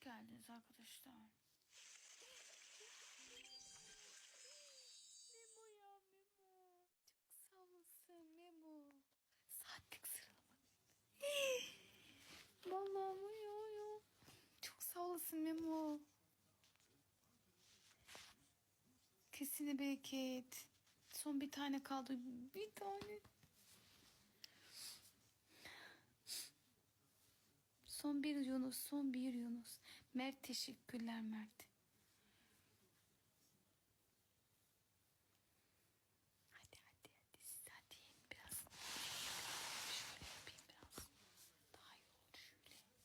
Hoş geldiniz arkadaşlar. Memo ya Memo. Çok sağ olasın Memo. Saatlik sıralama. Vallahi ya ya. Çok sağ olasın Memo. Kesine bereket. Son bir tane kaldı. Bir tane. Son bir Yunus, son bir Yunus. Mert teşekkürler Mert. Hadi hadi hadi siz hadi yiyin biraz. Şöyle yapayım biraz. Daha iyi olur şöyle.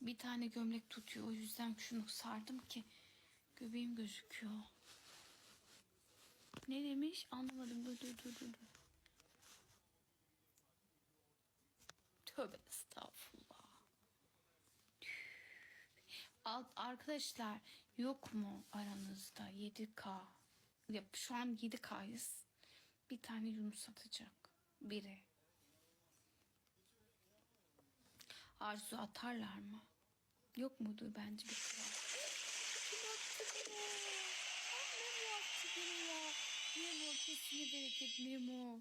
Bir tane gömlek tutuyor o yüzden şunu sardım ki göbeğim gözüküyor. Ne demiş anlamadım dur dur dur dur. Tövbe estağfurullah. Alt arkadaşlar yok mu aranızda 7K? Ya şu an 7K'yız. Bir tane Yunus satacak. Biri. Arzu atarlar mı? Yok mudur bence bir kral. Memo. Memo kesine bereket Memo.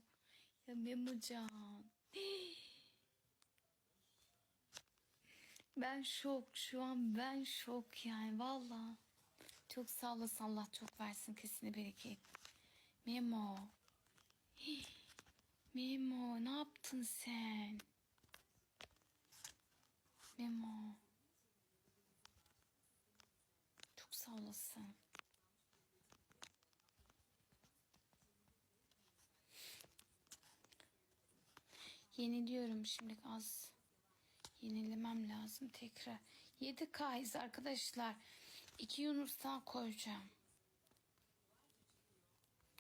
Ya Memocan. Ben şok şu an ben şok yani valla. Çok sağ olasın Allah çok versin kesine bereket. Memo. Memo ne yaptın sen? Memo. Çok sağ olasın. Yeniliyorum şimdi az. Yenilemem lazım tekrar. 7K'yız arkadaşlar. 2 Yunus koyacağım.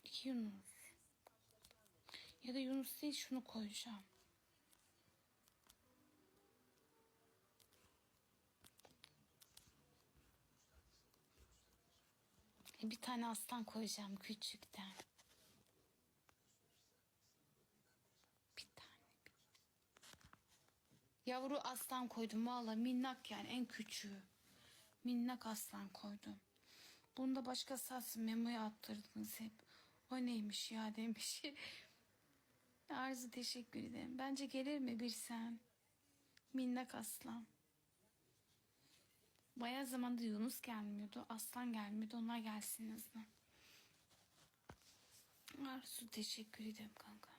2 Yunus. Ya da Yunus değil şunu koyacağım. E, Bir tane aslan koyacağım küçükten. Bir tane. bir- Yavru aslan koydum valla minnak yani en küçüğü. Minnak aslan koydum. Bunu da başka satsın memoya attırdınız hep. O neymiş ya demiş. Arzu teşekkür ederim. Bence gelir mi bir sen? Minnak aslan. Bayağı zamanda Yunus gelmiyordu. Aslan gelmiyordu. Onlar gelsin hızlı. Arzu teşekkür ederim kanka.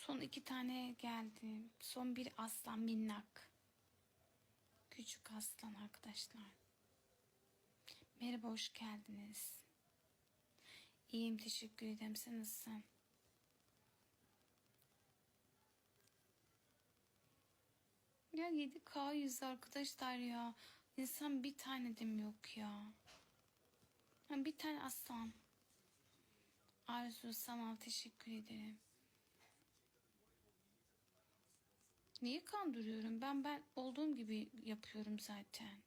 Son iki tane geldi. Son bir aslan minnak. Küçük aslan arkadaşlar. Merhaba hoş geldiniz. İyiyim teşekkür ederim. Sen nasılsın? Ya 7K yüz arkadaşlar ya. İnsan bir tane de yok ya? Bir tane aslan. Arzu Samal teşekkür ederim. Niye kandırıyorum? Ben ben olduğum gibi yapıyorum zaten.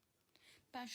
Ben şu